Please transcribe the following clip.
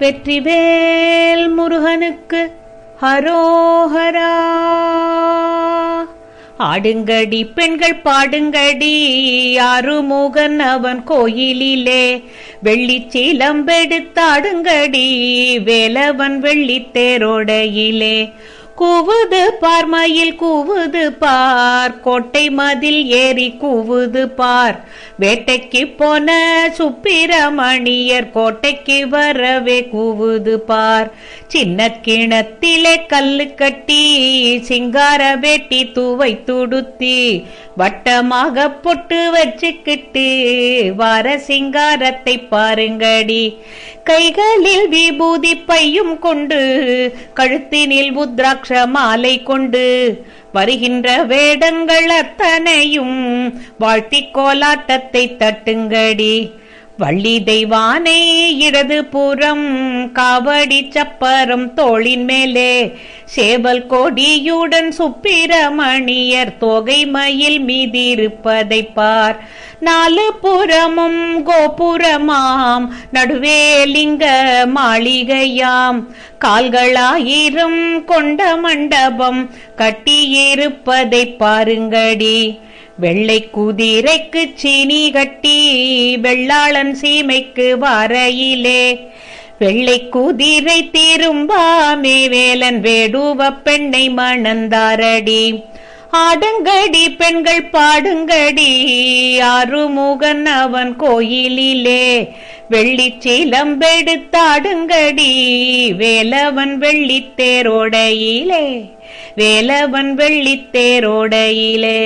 வெற்றிவேல் முருகனுக்கு ஹரோஹரா. ஆடுங்கடி பெண்கள் பாடுங்கடி ஆறுமுகன் அவன் கோயிலிலே. வெள்ளி சீலம் சீலம்பெடுத்தாடுங்கடி வேலவன் வெள்ளி தேரோடையிலே. கூவுது பார் மயில் கூவுது பார். கோட்டை மதில் ஏறி கூவுது பார். வேட்டைக்கு போன சுப்பிரமணியர் கோட்டைக்கு வரவே கூவுது பார். சின்ன கிணத்திலே கல்லு கட்டி சிங்கார வேட்டி தூவை துடுத்தி வட்டமாக பொட்டு வச்சுக்கிட்டு வார சிங்காரத்தை பாருங்கடி. கைகளில் விபூதி பையும் கொண்டு கழுத்தினில் உத்ராட்ச மாலை கொண்டு வருகின்ற வேடங்கள் அத்தனையும் வாழ்த்திக் கோலாட்டத்தை தட்டுங்கடி. வள்ளி தெய்வானே இடது புறம் காவடி சப்பரம் தோளின் மேலே. சேவல் கொடியுடன் சுப்பிரமணியர் தொகை மயில் மீதிருப்பதை பார். நாலு புறமும் கோபுரமாம் நடுவே லிங்க மாளிகையாம். கால்களாயிரம் கொண்ட மண்டபம் கட்டியிருப்பதை பாருங்கடி. வெள்ளை குதிரைக்கு சீனி கட்டி வெள்ளாளன் சீமைக்கு வரையிலே. வெள்ளை குதிரை திரும்பாமே வேலன் வேடுவ பெண்ணை மணந்தாரடி. ஆடுங்கடி பெண்கள் பாடுங்கடி. ஆறுமுகன் அவன் கோயிலிலே. வெள்ளி சீலம்பெடுத்தாடுங்கடி வேலவன் வெள்ளித்தேரோடையிலே வேலவன் வெள்ளித்தேரோடையிலே